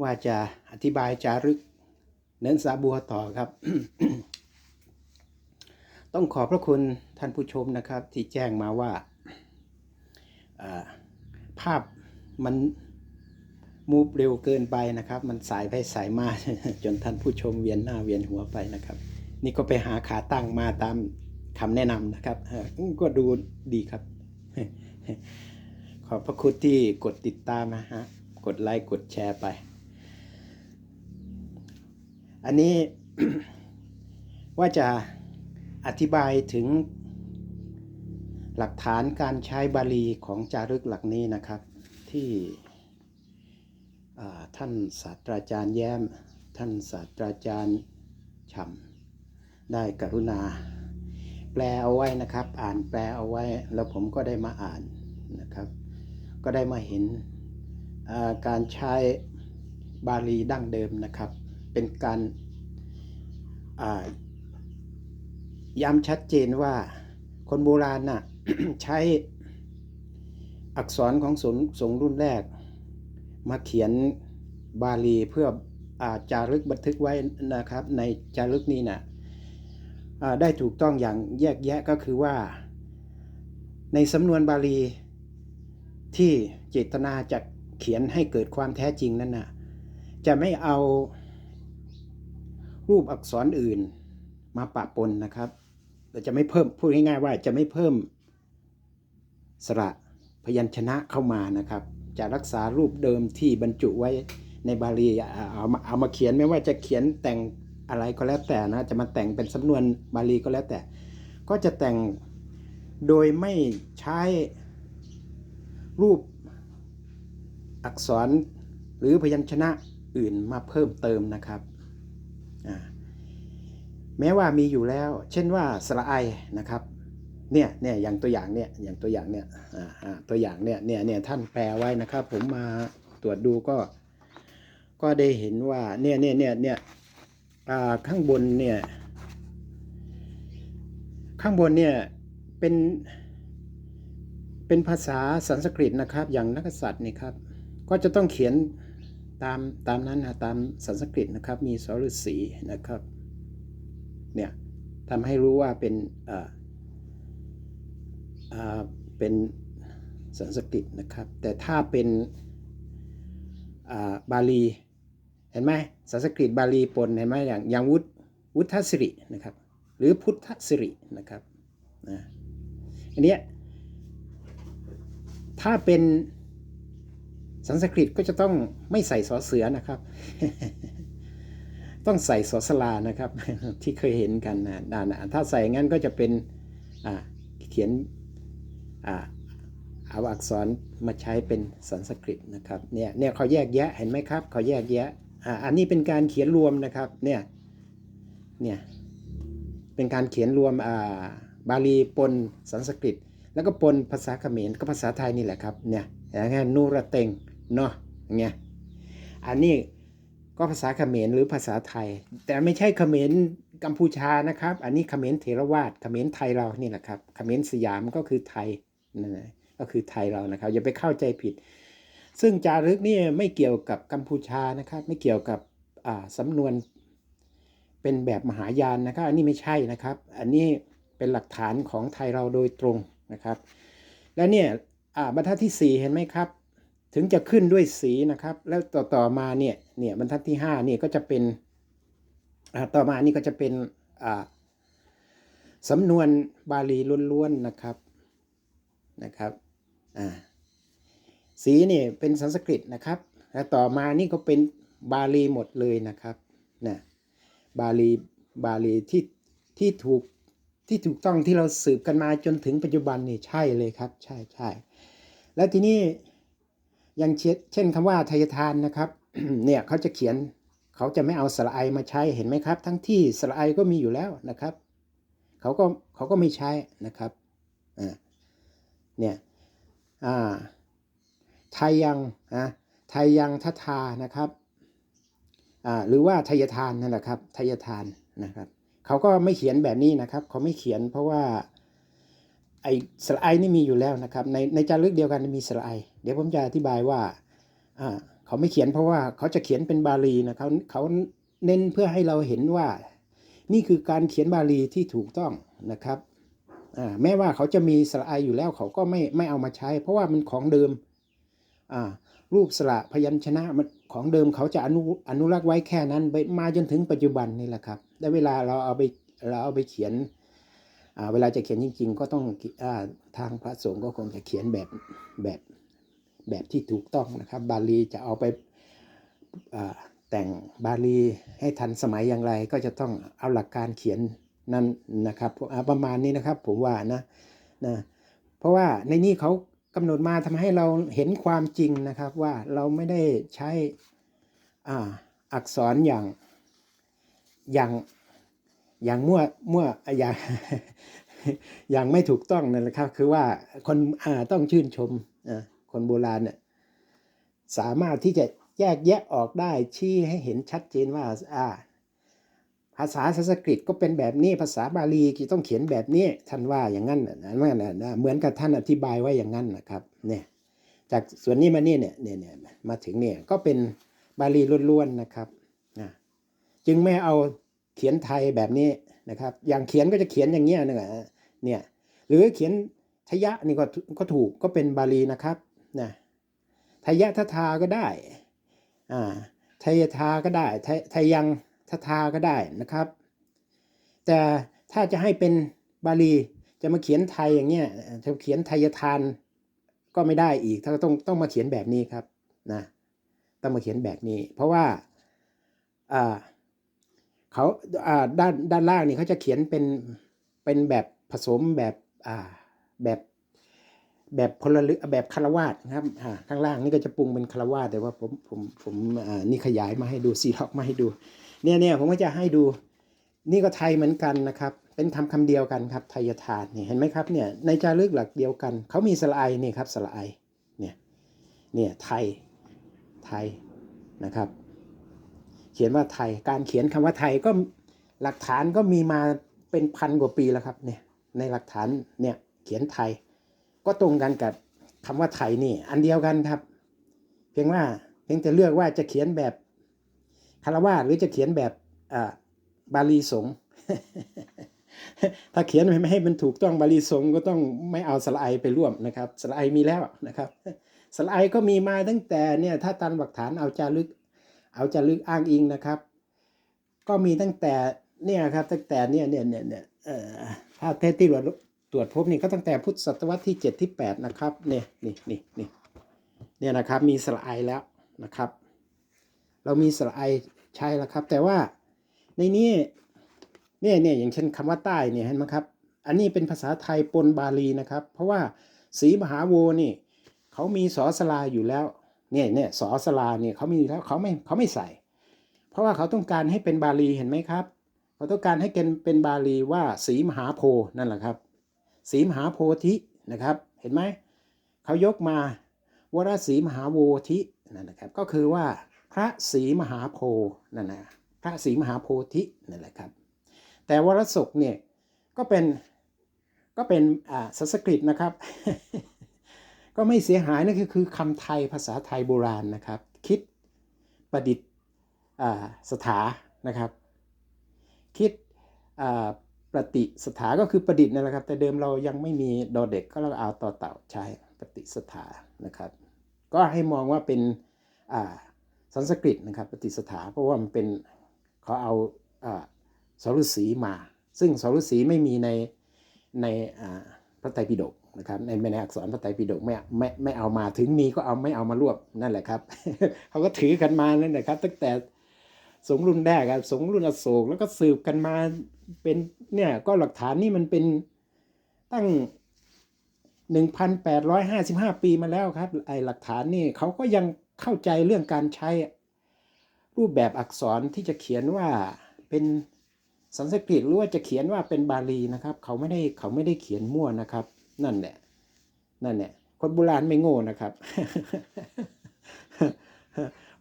ว่าจะอธิบายจารึก เน้นสาบัวต่อครับ ต้องขอบพระคุณท่านผู้ชมนะครับ ที่แจ้งมาว่าภาพมันมูฟเร็วเกินไปนะครับ มันสายไปสายมาจนท่านผู้ชมเวียนหน้าเวียนหัวไปนะครับ นี่ก็ไปหาขาตั้งมาตามคำแนะนำนะครับก็ดูดีครับ ขอบพระคุณที่กดติดตามนะฮะ กดไลค์กดแชร์ไป อันนี้ว่าจะอธิบายถึงหลักฐานการใช้บาลีของจารึกหลักนี้นะครับ ที่ท่านศาสตราจารย์แย้ม ท่านศาสตราจารย์ฉ่ำได้กรุณา แปลเอาไว้นะครับ อ่านแปลเอาไว้ แล้วผมก็ได้มาอ่านนะครับ ก็ได้มาเห็นการใช้บาลีดั้งเดิมนะครับ เป็นการย้ำชัดเจนว่าคนโบราณน่ะใช้อักษรของสงสงรุ่นแรก มาเขียนบาลีเพื่ออาจารึกบันทึกไว้นะครับในจารึกนี้นะอ่าได้ถูกต้องอย่างแยกแยะก็คือว่าในสำนวนบาลีที่เจตนาจะเขียนให้เกิดความแท้จริงนั้นน่ะจะไม่เอา รูปอักษรอื่นมาปะปนนะครับเราจะไม่เพิ่มพูดง่ายๆว่าจะไม่เพิ่มสระพยัญชนะเข้ามานะครับ จะรักษารูปเดิมที่บรรจุไว้ในบาลีเอาเอามาเอามาเขียนไม่ว่าจะเขียนแต่งอะไรก็แล้วแต่นะจะมาแต่งเป็นสำนวนบาลีก็แล้วแต่ ก็จะแต่งโดยไม่ใช้รูปอักษรหรือพยัญชนะอื่นมาเพิ่มเติมนะครับ แม้ว่ามีอยู่แล้ว เช่นว่าสระไอนะครับเนี่ยเนี่ยอย่างตัวอย่างเนี่ยอย่างตัวอย่างเนี่ยตัวอย่างเนี่ยเนี่ยเนี่ยท่านแปลไว้นะครับ ผมมาตรวจดูก็ ก็ได้เห็นว่าเนี่ยเนี่ยเนี่ยเนี่ยข้างบนเนี่ยข้างบนเนี่ยเป็นเป็นภาษาสันสกฤตนะครับ อย่างนักกษัตริย์นี่ครับ ก็จะต้องเขียน ตามตามนั้นนะตามสันสกฤตนะครับมีสฤษีนะครับเนี่ยทำให้รู้ว่าเป็นเป็นสันสกฤตนะครับ แต่ถ้าเป็นาบาลีเห็นไหมสันสกฤตบาลีปนเห็นไหมอย่างอย่างวุฒวุฒสิรินะครับ หรือพุทธสิรินะครับนะอันนี้ถ้าเป็น สันสกฤตก็จะต้องไม่ใส่สอเสือนะครับ ต้องใส่สอสลานะครับ ที่เคยเห็นกันนะด้านหน้าถ้าใส่งั้นก็จะเป็นเขียนอาเอาอักษรมาใช้เป็นสันสกฤตนะครับเนี่ยเนี่ยเขาแยกแยะเห็นไหมครับเขาแยกแยะอ่าอันนี้เป็นการเขียนรวมนะครับเนี่ยเนี่ยเป็นการเขียนรวมอ่าบาลีปนสันสกฤต แล้วก็ปนภาษาเขมรก็ภาษาไทยนี่แหละครับเนี่ยอย่างเงี้ยนูระเต็ง เนาะอย่างเงี้ยอันนี้ก็ภาษาเขมรหรือภาษาไทย แต่ไม่ใช่เขมรกัมพูชานะครับ อันนี้เขมรเทรวาสเขมรไทยเรานี่แหละครับเขมรสยามก็คือไทยนั่นแหละก็คือไทยเรานะครับ อย่าไปเข้าใจผิด ซึ่งจารึกนี่ไม่เกี่ยวกับกัมพูชานะครับ ไม่เกี่ยวกับอ่าสำนวนเป็นแบบมหายานนะครับ อันนี้ไม่ใช่นะครับ อันนี้เป็นหลักฐานของไทยเราโดยตรงนะครับ แล้วเนี่ยอ่าบรรทัดที่สี่เห็นไหมครับ ถึงจะขึ้นด้วยสีนะครับ แล้วต่อต่อมาเนี่ยเนี่ยบรรทัดที่ห้านี่ยก็จะเป็นต่อมานี่ก็จะเป็นสำนวนบาลีล้วนๆนะครับนะครับสีนี่เป็นสันสกฤตนะครับแล้วต่อมานี่ก็เป็นบาลีหมดเลยนะครับนะบาลีบาลีที่ที่ถูกที่ถูกต้องที่เราสืบกันมาจนถึงปัจจุบันนี่ใช่เลยครับ ใช่ใช่แล้วทีนี้ อย่างเช่นเช่นคำว่าทายทานนะครับ เนี่ยเขาจะเขียนเขาจะไม่เอาสระไอมาใช้เห็นไหมครับ ทั้งที่สระไอก็มีอยู่แล้วนะครับเขาก็เขาก็ไม่ใช้นะครับอ่าเนี่ยอ่าไทยยังอะไทยยังทัทานะครับอ่าหรือว่าทายทานนั่นแหละครับทายทานนะครับเขาก็ไม่เขียนแบบนี้นะครับเขาไม่เขียนเพราะว่า ไอสระไอนี่มีอยู่แล้วนะครับ ในในจารึกเดียวกันมีสระไอ เดี๋ยวผมจะอธิบายว่าอ่าเขาไม่เขียนเพราะว่าเขาจะเขียนเป็นบาลีนะเขาเขาเน้นเพื่อให้เราเห็นว่า นี่คือการเขียนบาลีที่ถูกต้องนะครับอ่าแม้ว่าเขาจะมีสระไออยู่แล้วเขาก็ไม่ไม่เอามาใช้ เพราะว่ามันของเดิมอ่ารูปสระพยัญชนะมันของเดิมเขาจะอนุอนุรักษ์ไว้แค่นั้นไปมาจนถึงปัจจุบันนี่แหละครับ ได้เวลาเราเอาไปเราเอาไปเขียน เวลาจะเขียนจริง ๆ ก็ต้องอทางพระสงฆ์ก็คงจะเขียนแบบแบบแบบที่ถูกต้องนะครับ บาลีจะเอาไปแต่งบาลีให้ทันสมัยอย่างไร ก็จะต้องเอาหลักการเขียนนั้นนะครับประมาณนี้นะครับผมว่านะนะเพราะว่าในนี้เขากำหนดมาทำให้เราเห็นความจริงนะครับว่าเราไม่ได้ใช้ออักษรอย่างอย่าง อย่างมั่วมั่วอย่างอย่างไม่ถูกต้องนั่นแหละครับ คือว่าคนอ่าต้องชื่นชมคนโบราณเนี่ยสามารถที่จะแยกแยะออกได้ชี้ให้เห็นชัดเจนว่าอ่าภาษาสันสกฤตก็เป็นแบบนี้ภาษาบาลีก็ต้องเขียนแบบนี้ท่านว่าอย่างนั้นนะนั่นนะเหมือนกับท่านอธิบายไว้อย่างนั้นนะครับเนี่ยจากส่วนนี้มานี่เนี่ยเนี่ยเนี่ยมาถึงเนี่ยก็เป็นบาลีล้วนๆนะครับนะจึงไม่เอา เขียนไทยแบบนี้นะครับ อย่างเขียนก็จะเขียนอย่างเงี้ยนึงเนี่ย หรือเขียนทยะนี่ก็ก็ถูกก็เป็นบาลีนะครับนะทยะททาก็ได้อ่าทยทาก็ได้ทยยังททาก็ได้นะครับ แต่ถ้าจะให้เป็นบาลีจะมาเขียนไทยอย่างเงี้ยจะเขียนไทยทานก็ไม่ได้อีกถ้าต้องต้องมาเขียนแบบนี้ครับนะต้องมาเขียนแบบนี้ เพราะว่าอ่า เขาด้านด้านล่างนี่เขาจะเขียนเป็นเป็นแบบผสมแบบอ่าแบบแบบพลเรือแบบคารวาสนะครับข้างล่างนี่ก็จะปรุงเป็นคารวาสแต่ว่าผมผมผมอ่านี่ขยายมาให้ดูซีล็อกมาให้ดูเนี่ยเนี่ยผมก็จะให้ดูนี่ก็ไทยเหมือนกันนะครับ เป็นคำคำเดียวกันครับไทยทานนี่เห็นไหมครับเนี่ยในจารึกหลักเดียวกันเขามีสระไอนี่ครับสระไอเนี่ยเนี่ยไทยไทยนะครับ เขียนว่าไทย การเขียนคำว่าไทยก็หลักฐานก็มีมาเป็นพันกว่าปีแล้วครับเนี่ยในหลักฐานเนี่ยเขียนไทย ก็ตรงกันกับคำว่าไทยนี่ อันเดียวกันครับ เพียงว่าเพียงแต่เลือกว่าจะเขียนแบบคารวาหรือจะเขียนแบบบาลีสงฆ์ถ้าเขียนไม่ให้มันถูกต้องบาลีสงฆ์ก็ต้องไม่เอาสระไอไปร่วมนะครับสระไอมีแล้วนะครับสระไอก็มีมาตั้งแต่เนี่ยถ้าตามหลักฐานเอาจารึก เอาจารึกอ้างอิงนะครับ ก็มีตั้งแต่เนี่ยครับตั้งแต่เนี่ยเนี่ยเนี่ยเนี่ยเอ่อถ้าเทสที่ตรวจตรวจพบนี่ก็ตั้งแต่พุทธศตวรรษที่ 7 ที่ 8 นะครับเนี่ยนี่นี่นี่เนี่ยนะครับมีสระไอแล้วนะครับ เรามีสระไอใช้แล้วครับ แต่ว่าในนี้เนี่ยเนี่ยอย่างเช่นคำว่าใต้เนี่ยเห็นไหมครับ อันนี้เป็นภาษาไทยปนบาลีนะครับ เพราะว่าสีมหาโวนี่เขามีสอสลาอยู่แล้ว เนี่ยเนี่ยสอสลาเนี่ยเขามีแล้วเขาไม่เขาไม่ใส่ เพราะว่าเขาต้องการให้เป็นบาลีเห็นไหมครับเขาต้องการให้เป็นเป็นบาลีว่าสีมหาโพนั่นแหละครับ สีมหาโพธินะครับ เห็นไหมเขายกมาวรสีมหาโวธินั่นนะครับ ก็คือว่าพระศรีมหาโพนั่นนะพระศรีมหาโพธินั่นแหละครับ แต่วรศกเนี่ยก็เป็นก็เป็นอ่าสันสกฤตนะครับ ก็ไม่เสียหายนั่นคือคือคำไทยภาษาไทยโบราณนะครับ คิดประดิษฐ์สถานะครับ คิดประติสถาก็คือประดิษฐ์นั่นแหละครับ แต่เดิมเรายังไม่มีดอเด็กก็เราเอาต่อเต่าใช้ปฏิสถานะครับ ก็ให้มองว่าเป็นอ่าสันสกฤตนะครับปฏิสถาเพราะว่ามันเป็นเขาเอาอ่าสรุสีมา ซึ่งสรุสีไม่มีในในพระไตรปิฎก นะครับในในอักษรพระไตรปิฎกไม่ไม่ไม่เอามาถึงมีก็เอาไม่เอามารวบนั่นแหละครับเขาก็ถือกันมานั่นแหละครับ ตั้งแต่สงรุ่นแรกอะสงรุ่นอโศกแล้วก็สืบกันมาเป็นเนี่ยก็หลักฐานนี่มันเป็นตั้ง 1,855 ปีมาแล้วครับไอ้หลักฐานนี่เขาก็ยังเข้าใจเรื่องการใช้รูปแบบอักษรที่จะเขียนว่าเป็นสันสกฤตหรือว่าจะเขียนว่าเป็นบาลีนะครับ เขาไม่ได้เขาไม่ได้เขียนมั่วนะครับ นั่นแหละ นั่นแหละคนโบราณไม่โง่นะครับ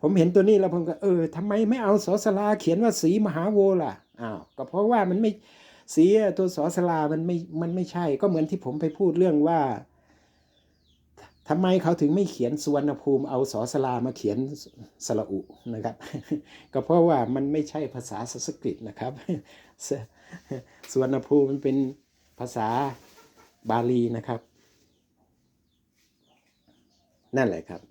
ผมเห็นตัวนี้แล้วผมก็เออทำไมไม่เอาสอสลาเขียนว่าสีมหาโวล่ะอ้าวก็เพราะว่ามันไม่สีตัวสอสลามันไม่มันไม่ใช่ ก็เหมือนที่ผมไปพูดเรื่องว่าทำไมเขาถึงไม่เขียนสวนภูมิเอาสอสลามาเขียนสระอุนะครับ ก็เพราะว่ามันไม่ใช่ภาษาสันสกฤตนะครับสวนภูมิมันเป็นภาษา บาลีนะครับ นั่นแหละครับ